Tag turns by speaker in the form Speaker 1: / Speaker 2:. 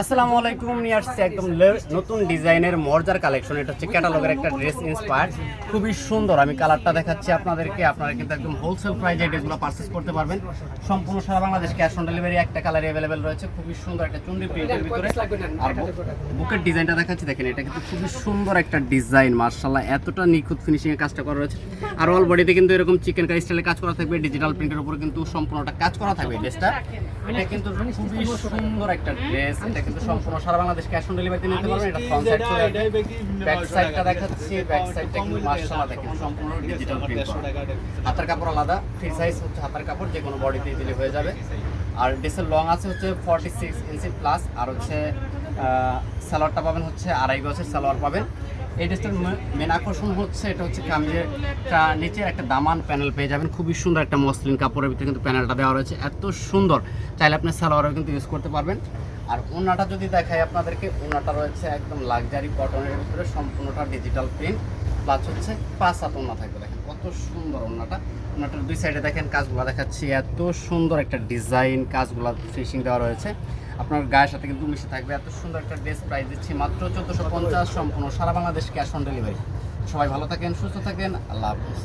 Speaker 1: আসসালামু আলাইকুম, নিয়ে আসছে একদম নতুন ডিজাইনের মর্জার কালেকশন এটা হচ্ছে ক্যাটালগের একটা ড্রেস ইন্সপায়ার খুবই সুন্দর। আমি কালারটা দেখাচ্ছি আপনাদেরকে। আপনারা কিন্তু একদম হোলসেল প্রাইজে ড্রেসগুলো পারচেস করতে পারবেন। সম্পূর্ণ সারা বাংলাদেশ ক্যাশ অন ডেলিভারি একটা কালার অ্যাভেলেবেল রয়েছে। খুবই সুন্দর একটা চুন্ডি প্রিন্টের ভিতরে। আর বুকের ডিজাইনটা দেখাচ্ছি। দেখেন, এটা কিন্তু খুবই সুন্দর একটা ডিজাইন মার্শাল্লাহ এতটা নিখুঁত ফিনিশিং এর কাজটা করা রয়েছে। আর অল বডিতে কিন্তু এরকম চিকেন কারি স্টাইলে কাজ করা থাকবে। ডিজিটাল প্রিন্টের উপরে কিন্তু সম্পূর্ণটা কাজ করা থাকবে ড্রেসটা এটা কিন্তু খুবই সুন্দর একটা ড্রেস কিন্তু সম্পূর্ণ সারা বাংলাদেশ ক্যাশ অন ডেলিভারিতে নিতে পারবেন। এটা ফ্রন্ট সাইড চলে ব্যাক সাইডটা দেখাচ্ছি ব্যাক সাইডটা কিন্তু মাশাআল্লাহ দেখেন, সম্পূর্ণ ডিজিটাল প্রিন্ট হাতের কাপড় আলাদা ফ্রি সাইজ হচ্ছে হাতের কাপড়, যে কোনো বডিতে দিলে হয়ে যাবে। আর ড্রেসের লং আছে হচ্ছে ফর্টি সিক্স ইঞ্চি প্লাস আর হচ্ছে সালোয়ারটা পাবেন হচ্ছে আড়াই গছের সালোয়ার পাবেন। এই ড্রেসটার মেন আকর্ষণ হচ্ছে, এটা হচ্ছে কামিজের নিচে একটা দামান প্যানেল পেয়ে যাবেন। খুবই সুন্দর একটা মসলিন কাপড়ের ভিতরে কিন্তু প্যানেলটা দেওয়া রয়েছে। এত সুন্দর। চাইলে আপনি সালোয়ারও কিন্তু ইউজ করতে পারবেন। আর ওনাটা যদি দেখাই আপনাদেরকে, ওনাটা রয়েছে একদম লাক্সারি কটনের ভিতরে সম্পূর্ণটা ডিজিটাল প্রিন্ট প্লাস হচ্ছে পাঁচ হাত ওনা থাকবে। দেখেন কত সুন্দর ওনাটা। ওনাটার দুই সাইডে দেখেন, কাজগুলো দেখাচ্ছি। এত সুন্দর একটা ডিজাইন কাজগুলো ফিনিশিং দেওয়া রয়েছে। আপনার গায়ের সাথে কিন্তু মিশে থাকবে। এত সুন্দর একটা ড্রেস প্রাইস দিচ্ছি, মাত্র চোদ্দোশো পঞ্চাশ সম্পূর্ণ সারা বাংলাদেশ ক্যাশ অন ডেলিভারি সবাই ভালো থাকেন, সুস্থ থাকেন, আল্লাহ হাফিজ।